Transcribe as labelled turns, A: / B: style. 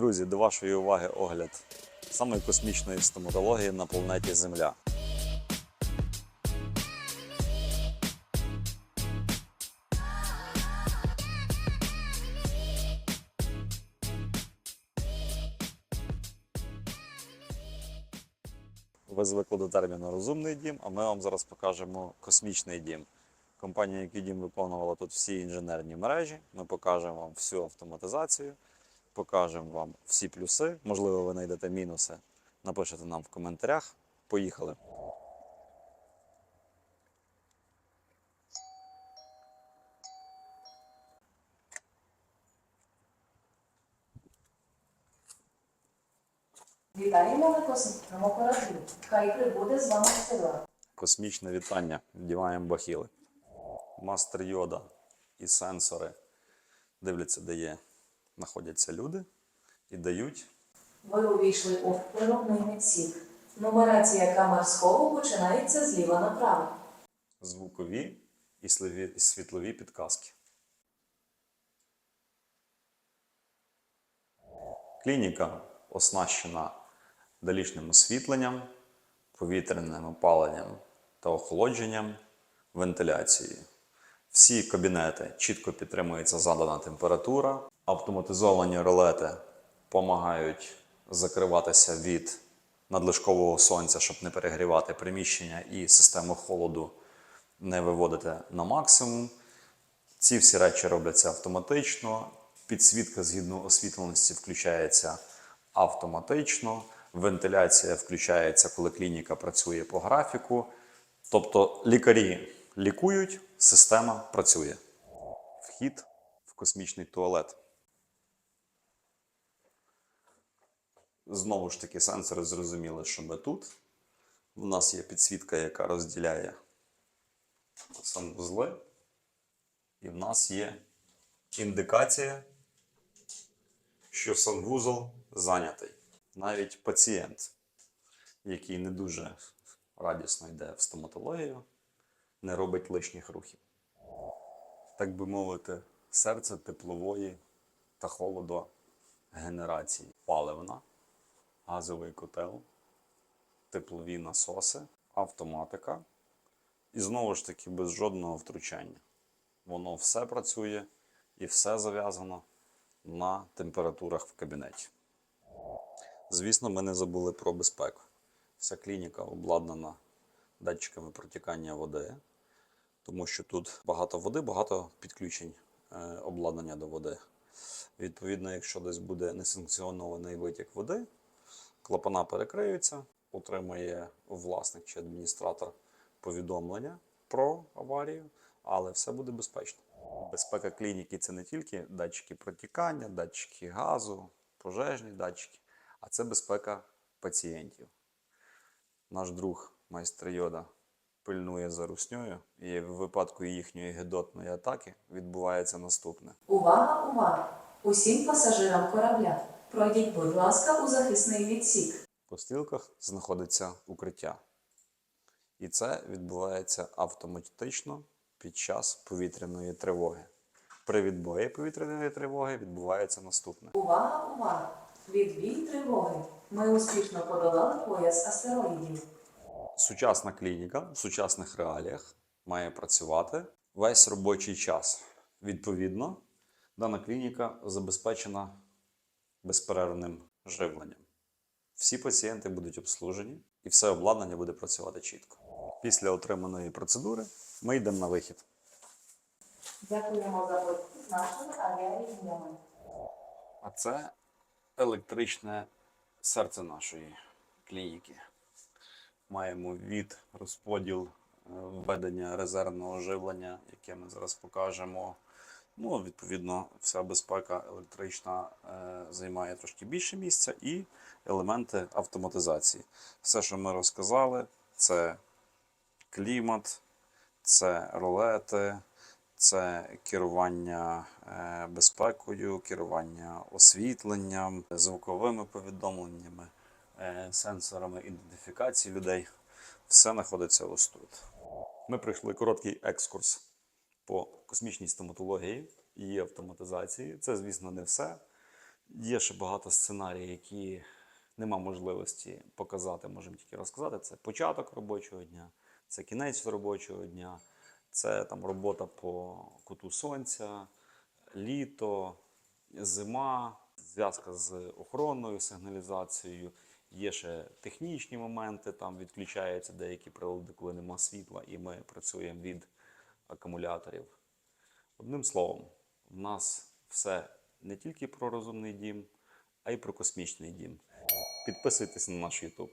A: Друзі, до вашої уваги огляд самої космічної стоматології на планеті Земля. Ви звикли до терміну розумний дім, а ми вам зараз покажемо космічний дім. Компанія «Який-дім» виконувала тут всі інженерні мережі. Ми покажемо вам всю автоматизацію, покажемо вам всі плюси. Можливо, ви знайдете мінуси. Напишете нам в коментарях. Поїхали.
B: Вітаємо на космічному кораблі. Хай прибуде з вами сила.
A: Космічне вітання. Вдіваємо бахіли. Мастер йода і сенсори дивляться, де є, знаходяться люди і дають
B: Ви увійшли у виробний відсік. Нумерація камер схову починається зліва направо.
A: звукові і і світлові підказки. Клініка оснащена далічним освітленням, повітряним опаленням та охолодженням, вентиляцією. Всі кабінети чітко підтримується задана температура, автоматизовані ролети допомагають закриватися від надлишкового сонця, щоб не перегрівати приміщення і систему холоду не виводити на максимум. Ці всі речі робляться автоматично. Підсвітка згідно освітленості включається автоматично. Вентиляція включається, коли клініка працює по графіку. Тобто лікарі лікують, система працює. Вхід в космічний туалет. Знову ж таки, сенсори зрозуміли, що ми тут. У нас є підсвітка, яка розділяє санвузли. І в нас є індикація, що санвузол зайнятий. Навіть пацієнт, який не дуже радісно йде в стоматологію, не робить лишніх рухів. Так би мовити, серце теплової та холодогенерації. Паливна, газовий котел, теплові насоси, автоматика. І знову ж таки без жодного втручання. Воно все працює і все зав'язано на температурах в кабінеті. Звісно, ми не забули про безпеку. Вся клініка обладнана датчиками протікання води, тому що тут багато води, багато підключень е, обладнання до води. Відповідно, якщо десь буде несанкціонований витік води, клапана перекриються, отримає власник чи адміністратор повідомлення про аварію, але все буде безпечно. Безпека клініки це не тільки датчики протікання, датчики газу, пожежні датчики, а це безпека пацієнтів. Наш друг майстер Йода пильнує за русньою, і в випадку їхньої гедотної атаки відбувається наступне.
B: Увага, увага! Усім пасажирам корабля. Пройдіть, будь ласка, у захисний відсік.
A: По стрілках знаходиться укриття. І це відбувається автоматично під час повітряної тривоги. При відбої повітряної тривоги відбувається наступне.
B: Увага, увага! Відбій тривоги. Ми успішно подолали пояс астероїдів.
A: Сучасна клініка в сучасних реаліях має працювати весь робочий час. Відповідно, дана клініка забезпечена безперервним живленням. Всі пацієнти будуть обслужені і все обладнання буде працювати чітко. Після отриманої процедури ми йдемо на вихід.
B: Дякуємо за вихід з.
A: А це електричне серце нашої клініки. Маємо від розподіл е, введення резервного живлення, яке ми зараз покажемо. Ну, відповідно, вся безпека електрична е, займає трошки більше місця і елементи автоматизації. Все, що ми розказали, це клімат, це ролети, це керування е, безпекою, керування освітленням, звуковими повідомленнями, е, сенсорами ідентифікації людей. Все знаходиться ось тут. Ми пройшли короткий екскурс космічній стоматології і автоматизації. Це, звісно, не все. Є ще багато сценаріїв, які нема можливості показати, можемо тільки розказати. Це початок робочого дня, це кінець робочого дня, це там робота по куту сонця, літо, зима, зв'язка з охоронною сигналізацією. Є ще технічні моменти, там відключаються деякі прилади, коли нема світла, і ми працюємо від акумуляторів. Одним словом, в нас все не тільки про розумний дім, а й про космічний дім. Підписуйтесь на наш YouTube.